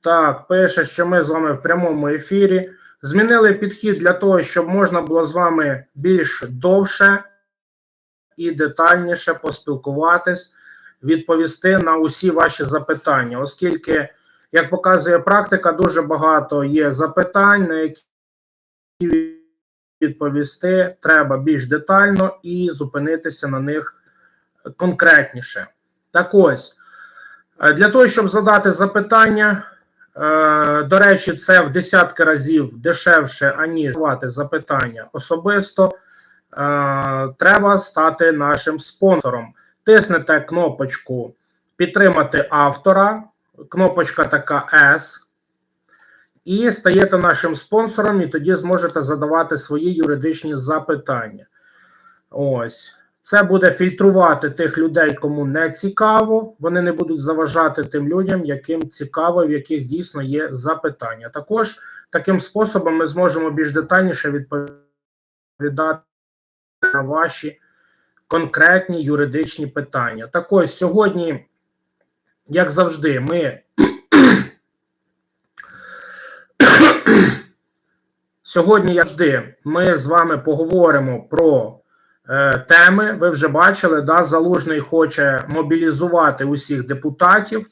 Так, пише, що ми з вами в прямому ефірі. Змінили підхід для того, щоб можна було з вами більш довше і детальніше поспілкуватись, відповісти на усі ваші запитання, оскільки, як показує практика, дуже багато є запитань, на які відповісти треба більш детально і зупинитися на них конкретніше. Так ось, для того, щоб задати запитання, до речі, це в десятки разів дешевше, аніж давати запитання особисто. е, Треба стати нашим спонсором. Тиснете кнопочку Підтримати автора, кнопочка така S, і стаєте нашим спонсором, і тоді зможете задавати свої юридичні запитання. Ось. Це буде фільтрувати тих людей, кому не цікаво. Вони не будуть заважати тим людям, яким цікаво, в яких дійсно є запитання. Також таким способом ми зможемо більш детальніше відповідати на ваші конкретні юридичні питання. Так ось сьогодні, як завжди, ми. Сьогодні, як завжди, ми з вами поговоримо про теми. Ви вже бачили, да, Залужний хоче мобілізувати усіх депутатів.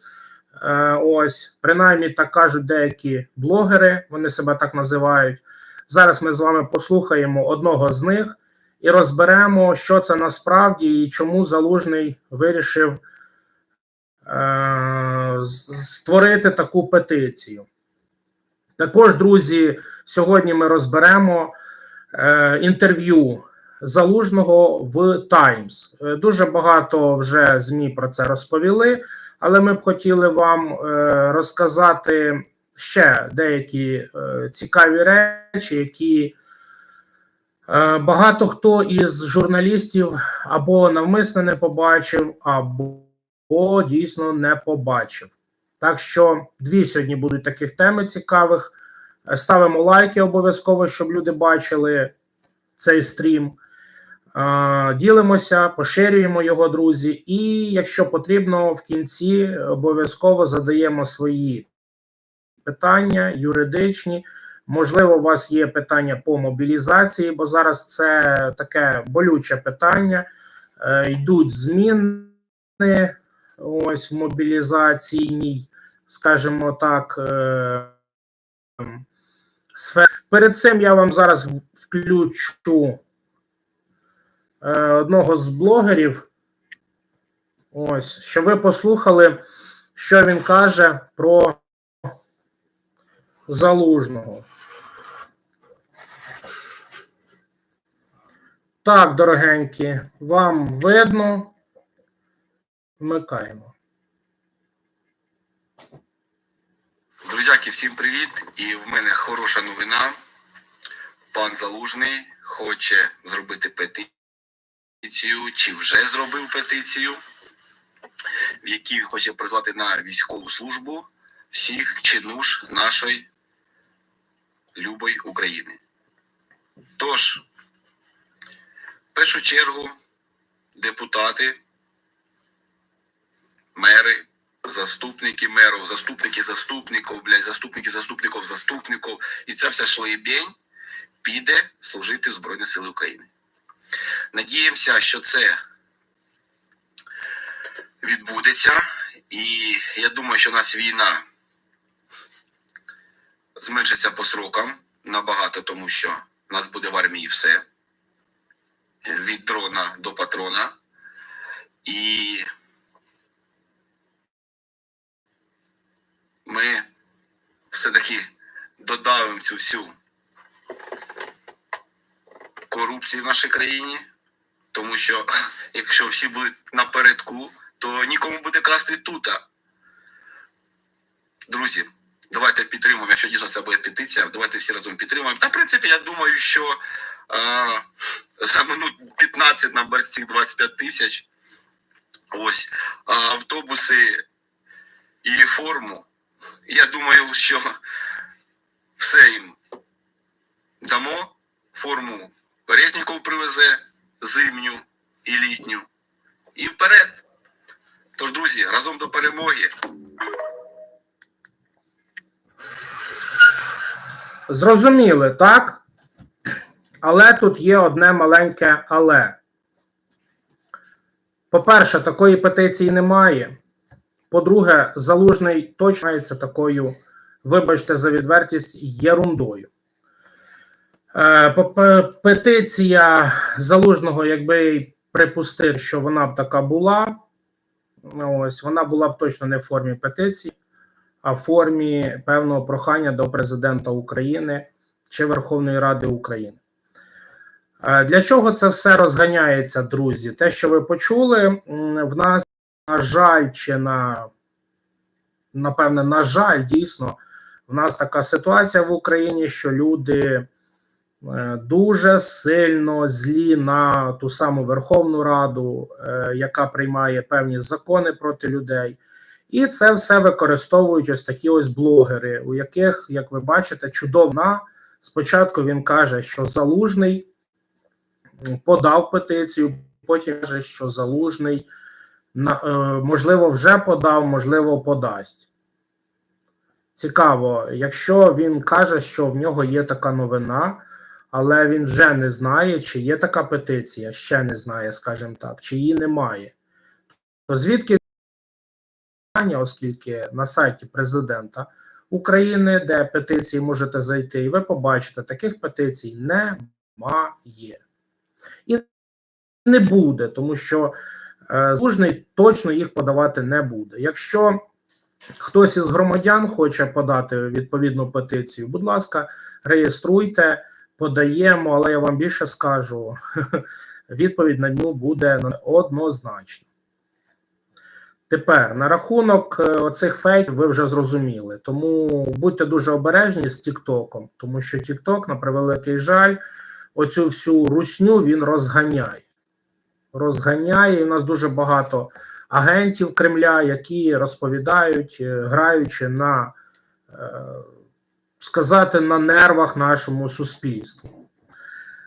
Е, ось, принаймні, так кажуть деякі блогери, вони себе так називають. Зараз ми з вами послухаємо одного з них і розберемо, що це насправді і чому Залужний вирішив е, створити таку петицію. Також, друзі, сьогодні ми розберемо е, інтерв'ю Залужного в Таймс. Е, дуже багато вже ЗМІ про це розповіли, але ми б хотіли вам е, розказати ще деякі е, цікаві речі, які багато хто із журналістів або навмисно не побачив, або дійсно не побачив. Так що дві сьогодні будуть таких теми цікавих. Ставимо лайки обов'язково, щоб люди бачили цей стрім. Ділимося, поширюємо його, друзі. І якщо потрібно, в кінці обов'язково задаємо свої питання юридичні. Можливо, у вас є питання по мобілізації, бо зараз це таке болюче питання. Е, Йдуть зміни ось в мобілізаційній, скажімо так, е, сфері. Перед цим я вам зараз включу одного з блогерів. Ось, щоб ви послухали, що він каже про залужного. Так, дорогенькі, вам видно. Вмикаємо. Друзяки, всім привіт! І в мене хороша новина. Пан Залужний хоче зробити петицію, чи вже зробив петицію, в якій хоче призвати на військову службу всіх чинуш нашої любої України. Тож, в першу чергу, депутати, мери, заступники мерів, заступники заступників, блядь, заступники заступників заступників. І ця вся шлеєбень піде служити в Збройні Сили України. Надіємося, що це відбудеться. І я думаю, що у нас війна зменшиться по срокам набагато, тому що у нас буде в армії все. Від дрона до патрона. І ми все-таки додавимо цю всю корупцію в нашій країні, тому що якщо всі будуть напередку, то нікому буде красти тута. Друзі, давайте підтримуємо, якщо дійсно це буде петиція, давайте всі разом підтримуємо. Та, в принципі, я думаю, що е, за минут 15 на цих 25 тисяч ось а автобуси і форму. Я думаю, що все їм дамо. Форму Резніков привезе зимню і літню. І вперед. Тож, друзі, разом до перемоги. Зрозуміли, так? Але тут є одне маленьке але. По-перше, такої петиції немає. По-друге, залужний точно є такою, вибачте за відвертість, єрундою. Е, Петиція залужного, якби припустив, що вона б така була, ось вона була б точно не в формі петиції, а в формі певного прохання до президента України чи Верховної Ради України. Е, Для чого це все розганяється, друзі? Те, що ви почули, в нас, на жаль, чи на напевне, на жаль, дійсно, в нас така ситуація в Україні, що люди дуже сильно злі на ту саму Верховну Раду, е, яка приймає певні закони проти людей. І це все використовують ось такі ось блогери, у яких, як ви бачите, чудовна. Спочатку він каже, що залужний подав петицію, потім каже, що залужний е, можливо вже подав, можливо, подасть. Цікаво, якщо він каже, що в нього є така новина, але він вже не знає, чи є така петиція, ще не знає, скажімо так, чи її немає. То звідки оскільки на сайті президента України, де петиції можете зайти, і ви побачите, таких петицій немає. І не буде, тому що е, точно їх подавати не буде. Якщо хтось із громадян хоче подати відповідну петицію, будь ласка, реєструйте, подаємо, але я вам більше скажу, відповідь на нього буде однозначно. Тепер на рахунок е, оцих фейків ви вже зрозуміли. Тому будьте дуже обережні з Тіктоком, тому що Тікток, на превеликий жаль, оцю всю русню він розганяє. Розганяє. І у нас дуже багато агентів Кремля, які розповідають, е, граючи на е, сказати на нервах нашому суспільству.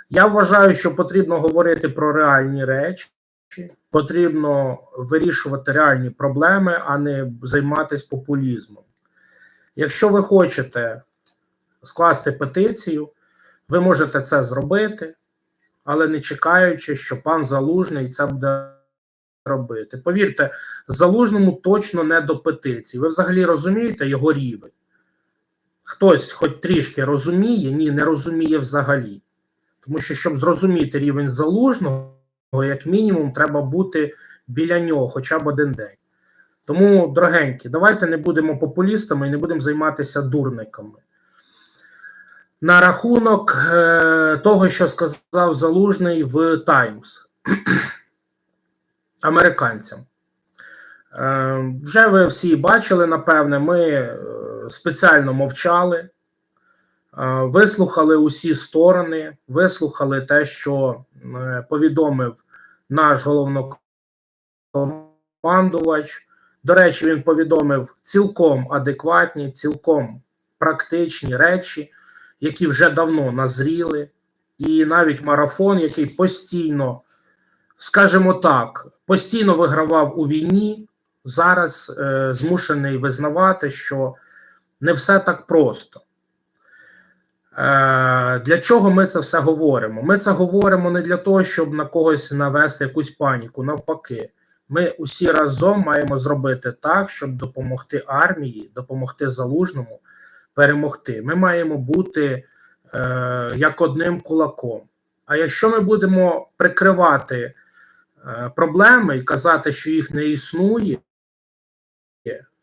Я вважаю, що потрібно говорити про реальні речі, потрібно вирішувати реальні проблеми, а не займатися популізмом. Якщо ви хочете скласти петицію, ви можете це зробити, але не чекаючи, що пан Залужний це буде робити. Повірте, залужному точно не до петиції. Ви взагалі розумієте його рівень? Хтось, хоч трішки розуміє, ні, не розуміє взагалі. Тому що, щоб зрозуміти рівень залужного, як мінімум, треба бути біля нього хоча б один день. Тому, дорогенькі, давайте не будемо популістами і не будемо займатися дурниками. На рахунок е, того, що сказав Залужний в Таймс американцям. Е, вже ви всі бачили, напевне, ми е, спеціально мовчали, е, вислухали усі сторони, вислухали те, що е, повідомив наш головнокомандувач. До речі, він повідомив цілком адекватні, цілком практичні речі, які вже давно назріли, і навіть марафон, який постійно, скажімо так, постійно вигравав у війні, зараз е, змушений визнавати, що не все так просто. Е, Для чого ми це все говоримо? Ми це говоримо не для того, щоб на когось навести якусь паніку. Навпаки, ми усі разом маємо зробити так, щоб допомогти армії, допомогти залужному перемогти. Ми маємо бути е, як одним кулаком. А якщо ми будемо прикривати е, проблеми і казати, що їх не існує,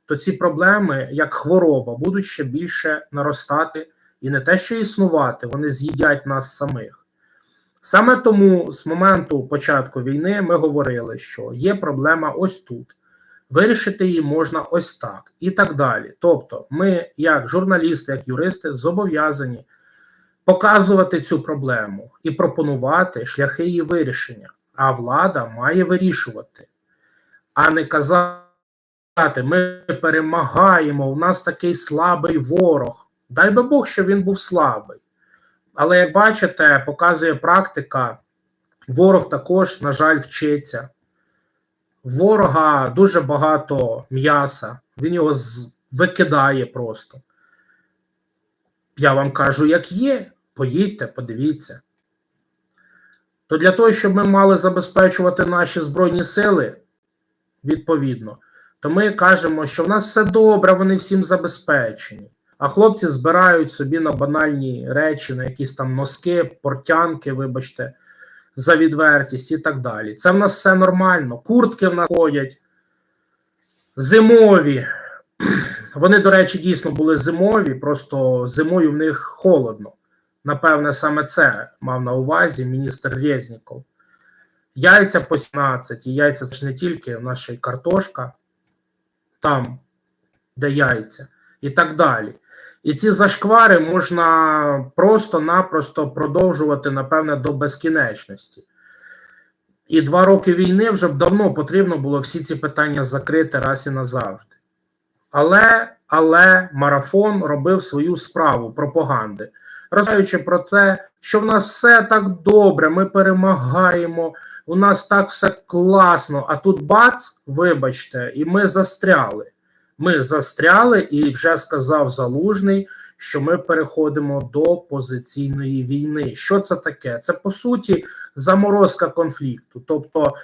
то ці проблеми, як хвороба, будуть ще більше наростати і не те, що існувати, вони з'їдять нас самих. Саме тому з моменту початку війни ми говорили, що є проблема ось тут. Вирішити її можна ось так і так далі. Тобто, ми, як журналісти, як юристи, зобов'язані показувати цю проблему і пропонувати шляхи її вирішення. А влада має вирішувати, а не казати, ми перемагаємо, у нас такий слабий ворог. Дай би Бог, що він був слабий. Але як бачите, показує практика, ворог також, на жаль, вчиться. Ворога дуже багато м'яса, він його викидає просто. Я вам кажу, як є. Поїдьте, подивіться. То для того, щоб ми мали забезпечувати наші збройні сили, відповідно, то ми кажемо, що в нас все добре, вони всім забезпечені. А хлопці збирають собі на банальні речі, на якісь там носки, портянки, вибачте, за відвертість і так далі. Це в нас все нормально. Куртки в нас ходять зимові. Вони, до речі, дійсно були зимові, просто зимою в них холодно. Напевне, саме це мав на увазі міністр Резніков. Яйця по 17, і яйця це ж не тільки в нас картошка, там, де яйця, і так далі. І ці зашквари можна просто-напросто продовжувати, напевне, до безкінечності. І два роки війни вже б давно потрібно було всі ці питання закрити раз і назавжди. Але, але марафон робив свою справу пропаганди, розказуючи про те, що в нас все так добре, ми перемагаємо, у нас так все класно. А тут бац, вибачте, і ми застряли. Ми застряли, і вже сказав Залужний, що ми переходимо до позиційної війни. Що це таке? Це по суті заморозка конфлікту. Тобто,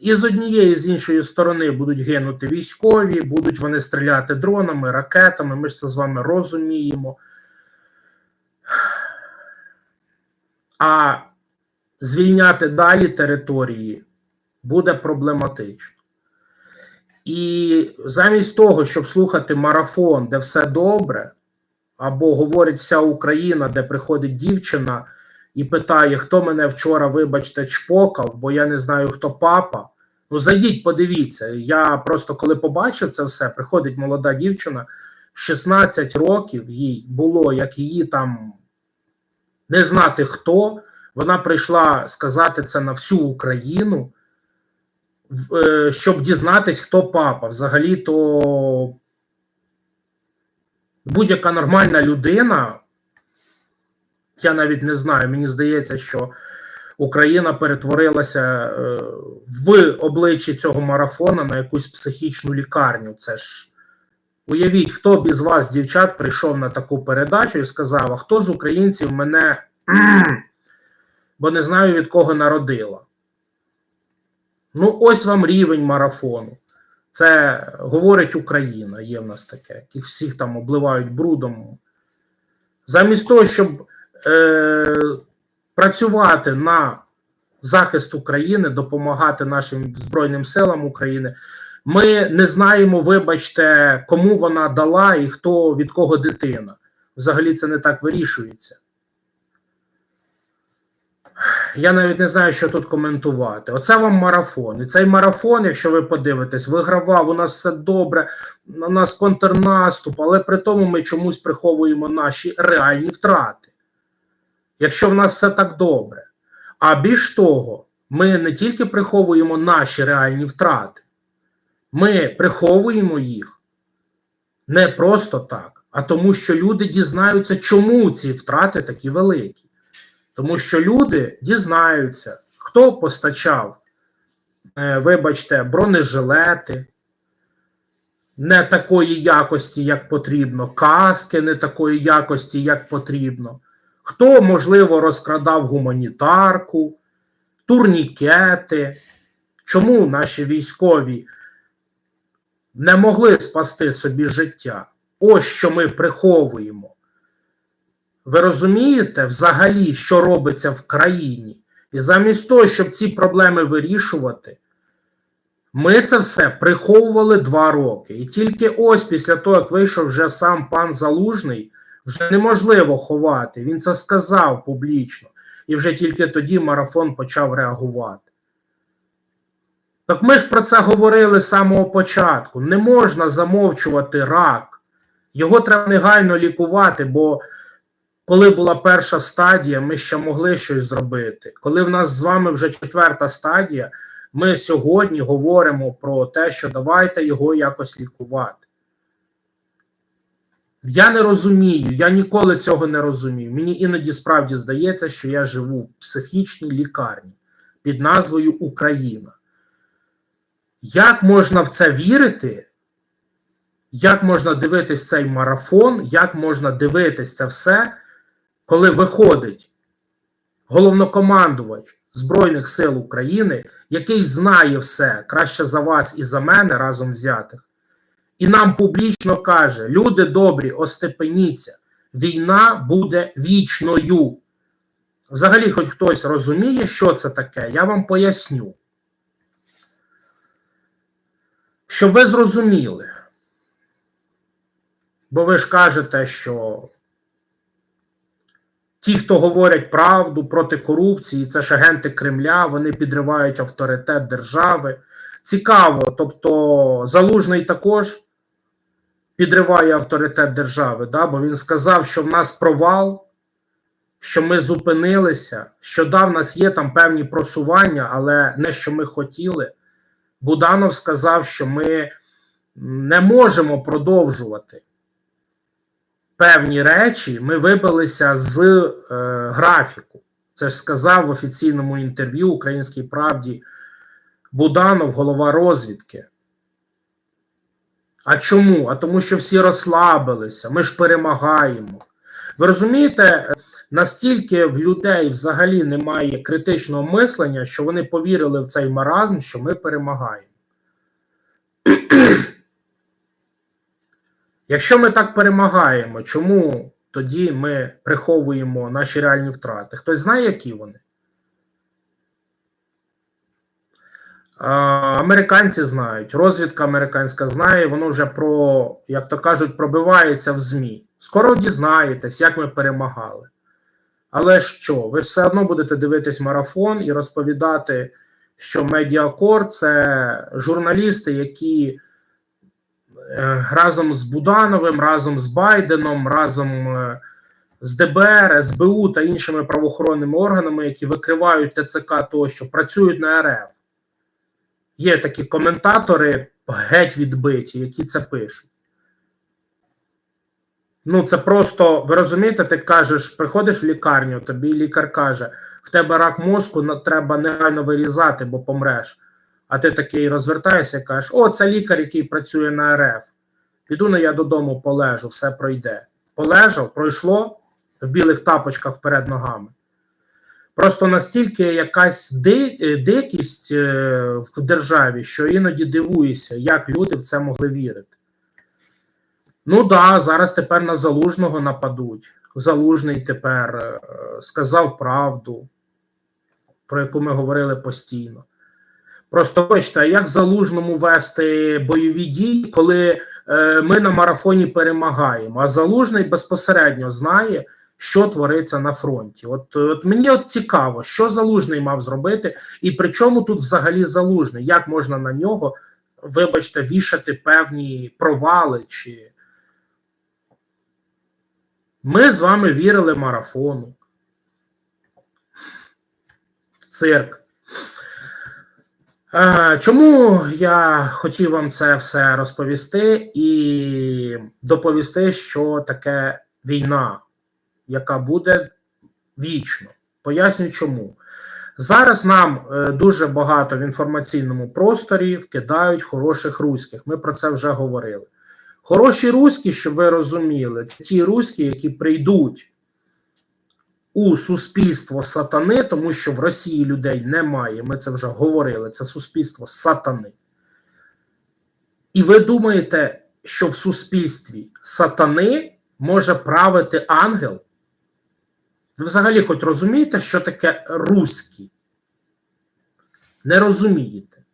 і з однієї, і з іншої сторони будуть гинути військові, будуть вони стріляти дронами, ракетами. Ми ж це з вами розуміємо. А звільняти далі території буде проблематично. І замість того, щоб слухати марафон, де все добре, або говорить вся Україна, де приходить дівчина і питає, хто мене вчора, вибачте, чпокав, бо я не знаю, хто папа. Ну, зайдіть, подивіться. Я просто коли побачив це все, приходить молода дівчина, 16 років їй було, як її там не знати хто. Вона прийшла сказати це на всю Україну, е, щоб дізнатись, хто папа. Взагалі, то будь-яка нормальна людина, я навіть не знаю, мені здається, що Україна перетворилася е, в обличчі цього марафона на якусь психічну лікарню. Це ж уявіть, хто б із вас, дівчат, прийшов на таку передачу і сказав: а хто з українців мене, бо не знаю від кого народила. Ну, ось вам рівень марафону. Це говорить Україна, є в нас таке. Їх всіх там обливають брудом. Замість того, щоб е, працювати на захист України, допомагати нашим Збройним силам України, ми не знаємо, вибачте, кому вона дала і хто від кого дитина. Взагалі це не так вирішується. Я навіть не знаю, що тут коментувати. Оце вам марафон. І цей марафон, якщо ви подивитесь, вигравав, у нас все добре, у нас контрнаступ, але при тому ми чомусь приховуємо наші реальні втрати. Якщо в нас все так добре. А більш того, ми не тільки приховуємо наші реальні втрати, ми приховуємо їх не просто так, а тому, що люди дізнаються, чому ці втрати такі великі. Тому що люди дізнаються, хто постачав, е, вибачте, бронежилети не такої якості, як потрібно, каски не такої якості, як потрібно, хто, можливо, розкрадав гуманітарку, турнікети. Чому наші військові не могли спасти собі життя? Ось що ми приховуємо. Ви розумієте взагалі, що робиться в країні? І замість того, щоб ці проблеми вирішувати, ми це все приховували два роки. І тільки ось після того, як вийшов вже сам пан Залужний, вже неможливо ховати. Він це сказав публічно. І вже тільки тоді марафон почав реагувати. Так ми ж про це говорили з самого початку. Не можна замовчувати рак. Його треба негайно лікувати, бо коли була перша стадія, ми ще могли щось зробити. Коли в нас з вами вже четверта стадія, ми сьогодні говоримо про те, що давайте його якось лікувати. Я не розумію, я ніколи цього не розумію. Мені іноді справді здається, що я живу в психічній лікарні під назвою Україна. Як можна в це вірити, як можна дивитись цей марафон, як можна дивитись це все, коли виходить головнокомандувач Збройних сил України, який знає все краще за вас і за мене разом взятих, і нам публічно каже: люди добрі, остепеніться, війна буде вічною. Взагалі, хоч хтось розуміє, що це таке, я вам поясню. Щоб ви зрозуміли. Бо ви ж кажете, що ті, хто говорять правду проти корупції, це ж агенти Кремля, вони підривають авторитет держави. Цікаво, тобто Залужний також підриває авторитет держави, да? бо він сказав, що в нас провал, що ми зупинилися, що да, в нас є там певні просування, але не що ми хотіли. Буданов сказав, що ми не можемо продовжувати певні речі. Ми вибилися з е, графіку. Це ж сказав в офіційному інтерв'ю Українській правді Буданов, голова розвідки. А чому? А тому, що всі розслабилися, ми ж перемагаємо. Ви розумієте, настільки в людей взагалі немає критичного мислення, що вони повірили в цей маразм, що ми перемагаємо. Якщо ми так перемагаємо, чому тоді ми приховуємо наші реальні втрати? Хтось знає, які вони? Американці знають, розвідка американська знає, воно вже про, як то кажуть, пробивається в ЗМІ. Скоро дізнаєтесь, як ми перемагали. Але що? Ви все одно будете дивитись марафон і розповідати, що Медіакор це журналісти, які е, разом з Будановим, разом з Байденом, разом е, з ДБР, СБУ та іншими правоохоронними органами, які викривають ТЦК тощо, працюють на РФ. Є такі коментатори геть відбиті, які це пишуть. Ну, це просто, ви розумієте, ти кажеш, приходиш в лікарню, тобі лікар каже, в тебе рак мозку, треба негайно вирізати, бо помреш. А ти такий розвертаєшся і кажеш: о, це лікар, який працює на РФ. Піду на я додому полежу, все пройде. Полежав, пройшло в білих тапочках вперед ногами. Просто настільки якась ди- е, дикість е, в державі, що іноді дивуюся, як люди в це могли вірити. Ну да, зараз тепер на залужного нападуть. Залужний тепер е, сказав правду, про яку ми говорили постійно. Просто бачите, а як залужному вести бойові дії, коли е, ми на марафоні перемагаємо, а залужний безпосередньо знає, що твориться на фронті. От, от мені от цікаво, що залужний мав зробити, і при чому тут взагалі залужний? Як можна на нього, вибачте, вішати певні провали чи. Ми з вами вірили марафону. В цирк. Е, Чому я хотів вам це все розповісти і доповісти, що таке війна, яка буде вічно? Поясню чому. Зараз нам е, дуже багато в інформаційному просторі вкидають хороших руських. Ми про це вже говорили. Хороші руські, щоб ви розуміли, це ті руські, які прийдуть у суспільство сатани, тому що в Росії людей немає. Ми це вже говорили. Це суспільство сатани. І ви думаєте, що в суспільстві сатани може правити ангел? Ви взагалі хоч розумієте, що таке руські? Не розумієте.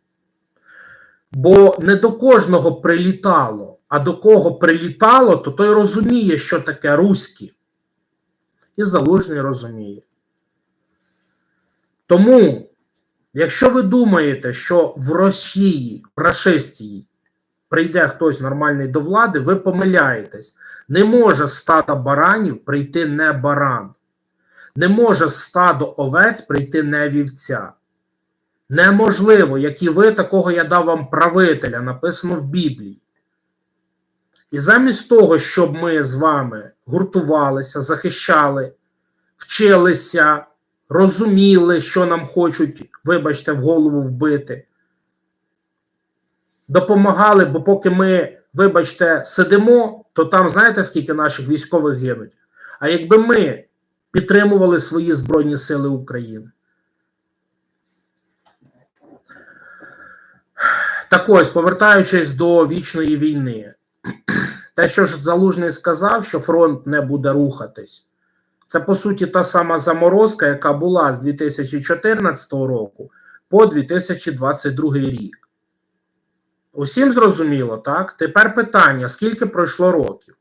Бо не до кожного прилітало, а до кого прилітало, то той розуміє, що таке руські. І залужний розуміє. Тому, якщо ви думаєте, що в Росії, в Рашистії прийде хтось нормальний до влади, ви помиляєтесь. Не може стадо баранів прийти не баран. Не може стадо овець прийти не вівця. Неможливо, як і ви, такого я дав вам правителя, написано в Біблії. І замість того, щоб ми з вами гуртувалися, захищали, вчилися, розуміли, що нам хочуть, вибачте, в голову вбити, допомагали, бо поки ми вибачте, сидимо, то там знаєте, скільки наших військових гинуть. А якби ми підтримували свої Збройні Сили України. Так ось, повертаючись до вічної війни, те, що ж Залужний сказав, що фронт не буде рухатись, це по суті та сама заморозка, яка була з 2014 року по 2022 рік. Усім зрозуміло, так? Тепер питання: скільки пройшло років?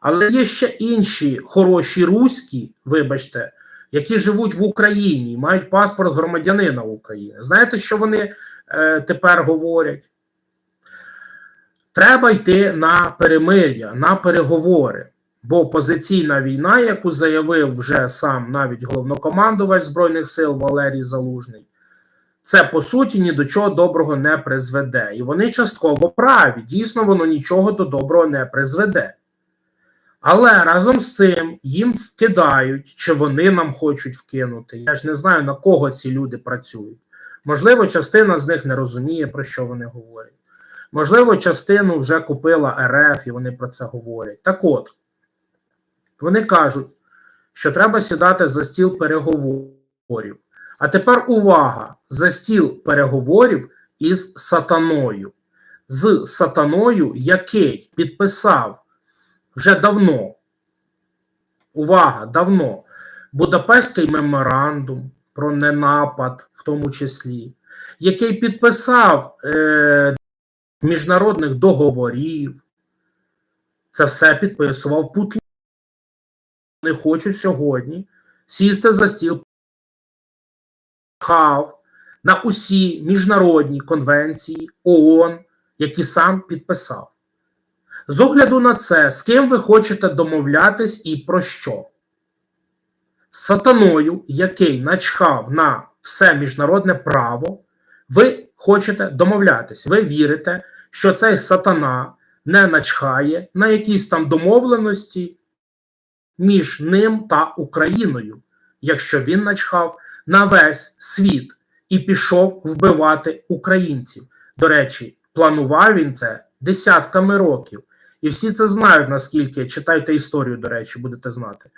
Але є ще інші хороші руські, вибачте, які живуть в Україні мають паспорт громадянина України. Знаєте, що вони е, тепер говорять? Треба йти на перемир'я, на переговори. Бо опозиційна війна, яку заявив вже сам навіть головнокомандувач Збройних сил Валерій Залужний, це по суті ні до чого доброго не призведе. І вони частково праві. Дійсно, воно нічого до доброго не призведе. Але разом з цим їм вкидають, чи вони нам хочуть вкинути. Я ж не знаю, на кого ці люди працюють. Можливо, частина з них не розуміє, про що вони говорять. Можливо, частину вже купила РФ і вони про це говорять. Так от, вони кажуть, що треба сідати за стіл переговорів. А тепер увага! За стіл переговорів із сатаною. З сатаною, який підписав вже давно. Увага, давно. Будапештський меморандум про ненапад, в тому числі, який підписав е, міжнародних договорів. Це все підписував Путін. Вони хочуть сьогодні сісти за стіл хав на усі міжнародні конвенції ООН, які сам підписав. З огляду на це, з ким ви хочете домовлятись і про що? З сатаною, який начхав на все міжнародне право, ви хочете домовлятись. Ви вірите, що цей сатана не начхає на якісь там домовленості між ним та Україною, якщо він начхав на весь світ і пішов вбивати українців. До речі, планував він це десятками років. І всі це знають, наскільки читайте історію, до речі, будете знати,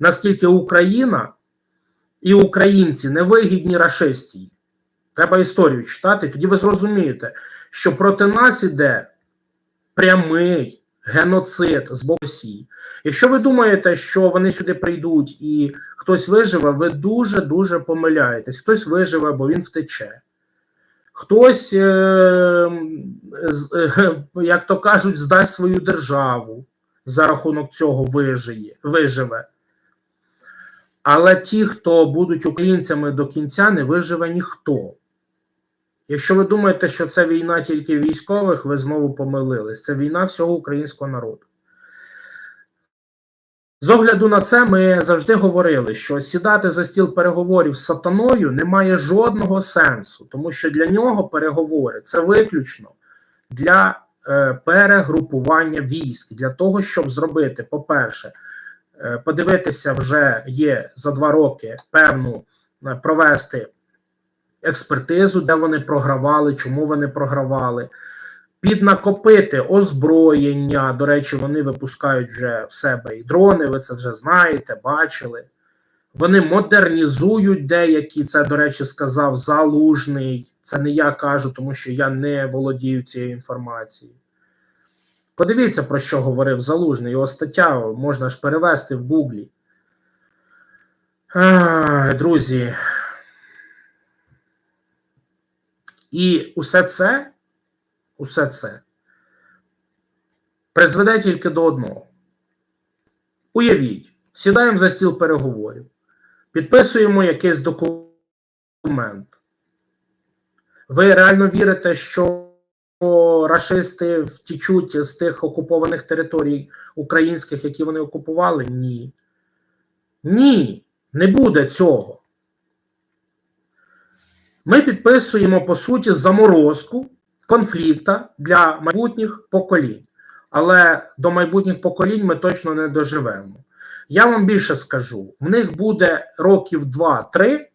наскільки Україна і українці невигідні рашистії. Треба історію читати, тоді ви зрозумієте, що проти нас іде прямий геноцид з боку Росії. Якщо ви думаєте, що вони сюди прийдуть і хтось виживе, ви дуже дуже помиляєтесь. Хтось виживе, бо він втече. Хтось, е, е, як то кажуть, здасть свою державу за рахунок цього вижиє, виживе. Але ті, хто будуть українцями до кінця, не виживе ніхто. Якщо ви думаєте, що це війна тільки військових, ви знову помилились. Це війна всього українського народу. З огляду на це, ми завжди говорили, що сідати за стіл переговорів з сатаною не має жодного сенсу, тому що для нього переговори це виключно для е, перегрупування військ, для того, щоб зробити, по-перше, е, подивитися, вже є за два роки певну е, провести експертизу, де вони програвали, чому вони програвали, піднакопити озброєння. До речі, вони випускають вже в себе і дрони, ви це вже знаєте, бачили. Вони модернізують деякі, це, до речі, сказав Залужний. Це не я кажу, тому що я не володію цією інформацією. Подивіться, про що говорив Залужний. Його стаття можна ж перевести в Гуглі. Друзі. І усе це, усе це призведе тільки до одного. Уявіть, сідаємо за стіл переговорів, підписуємо якийсь документ. Ви реально вірите, що рашисти втічуть з тих окупованих територій українських, які вони окупували? Ні. Ні, не буде цього. Ми підписуємо по суті заморозку конфлікта для майбутніх поколінь. Але до майбутніх поколінь ми точно не доживемо. Я вам більше скажу: в них буде років 2-3,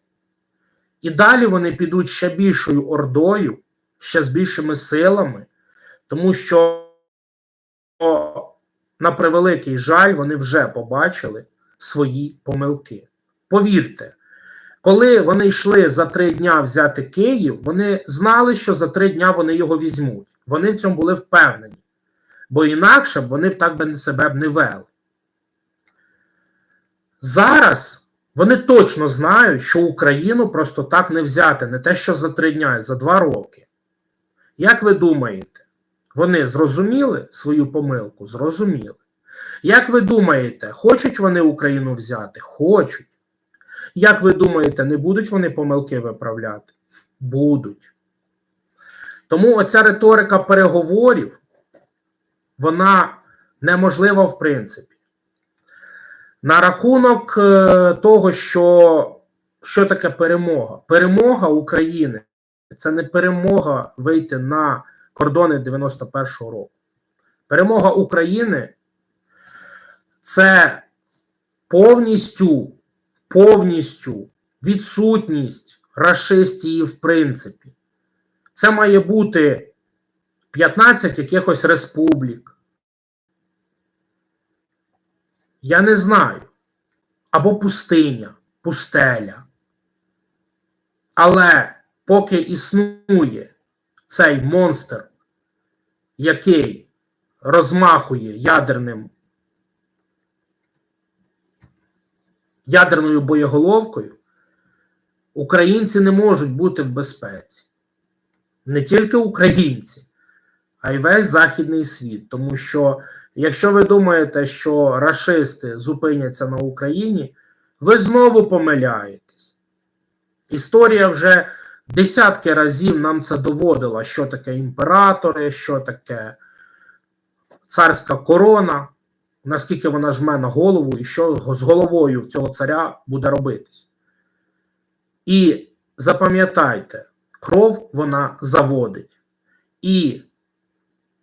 і далі вони підуть ще більшою ордою, ще з більшими силами, тому що на превеликий жаль, вони вже побачили свої помилки. Повірте, коли вони йшли за три дня взяти Київ, вони знали, що за три дня вони його візьмуть. Вони в цьому були впевнені. Бо інакше б вони б так би себе б не вели. Зараз вони точно знають, що Україну просто так не взяти, не те, що за три дня, а за два роки. Як ви думаєте, вони зрозуміли свою помилку? Зрозуміли. Як ви думаєте, хочуть вони Україну взяти? Хочуть. Як ви думаєте, не будуть вони помилки виправляти? Будуть. Тому оця риторика переговорів, вона неможлива в принципі. На рахунок е, того, що, що таке перемога. Перемога України це не перемога вийти на кордони 91-го року. Перемога України це повністю, повністю відсутність рашистії в принципі. Це має бути 15 якихось республік. Я не знаю. Або пустиня, пустеля. Але поки існує цей монстр, який розмахує ядерним ядерною боєголовкою, українці не можуть бути в безпеці. Не тільки українці, а й весь західний світ. Тому що, якщо ви думаєте, що рашисти зупиняться на Україні, ви знову помиляєтесь. Історія вже десятки разів нам це доводила, що таке імператори, що таке царська корона, наскільки вона жме на голову, і що з головою в цього царя буде робитись. І запам'ятайте, кров вона заводить. І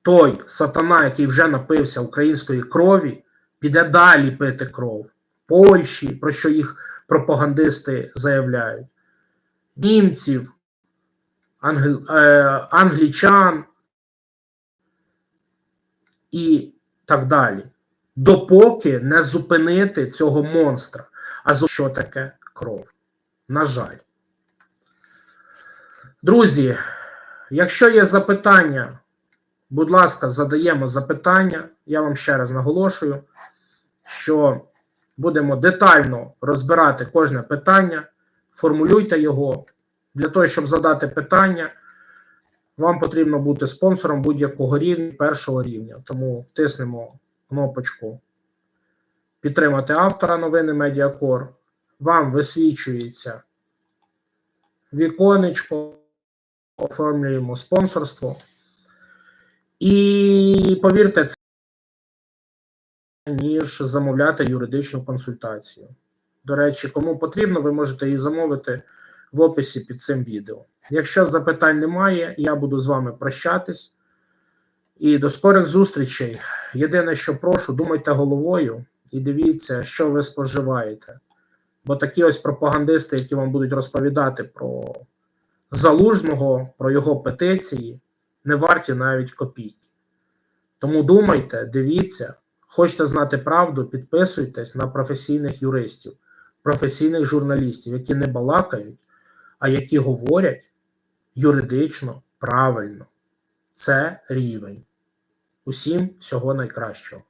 той сатана, який вже напився української крові, піде далі пити кров. Польщі, про що їх пропагандисти заявляють, німців, англ... е... англічан і так далі. Допоки не зупинити цього монстра. А за що таке кров? На жаль. Друзі, якщо є запитання, будь ласка, задаємо запитання. Я вам ще раз наголошую, що будемо детально розбирати кожне питання, формулюйте його. Для того, щоб задати питання, вам потрібно бути спонсором будь-якого рівня, першого рівня. Тому втиснемо кнопочку підтримати автора новини Медіакор. Вам висвічується віконечко, оформлюємо спонсорство. І повірте, це ніж замовляти юридичну консультацію. До речі, кому потрібно, ви можете її замовити в описі під цим відео. Якщо запитань немає, я буду з вами прощатись. І до скорих зустрічей. Єдине, що прошу, думайте головою і дивіться, що ви споживаєте. Бо такі ось пропагандисти, які вам будуть розповідати про залужного, про його петиції, не варті навіть копійки. Тому думайте, дивіться, хочете знати правду, підписуйтесь на професійних юристів, професійних журналістів, які не балакають, а які говорять юридично правильно. Це рівень. Усім всього найкращого.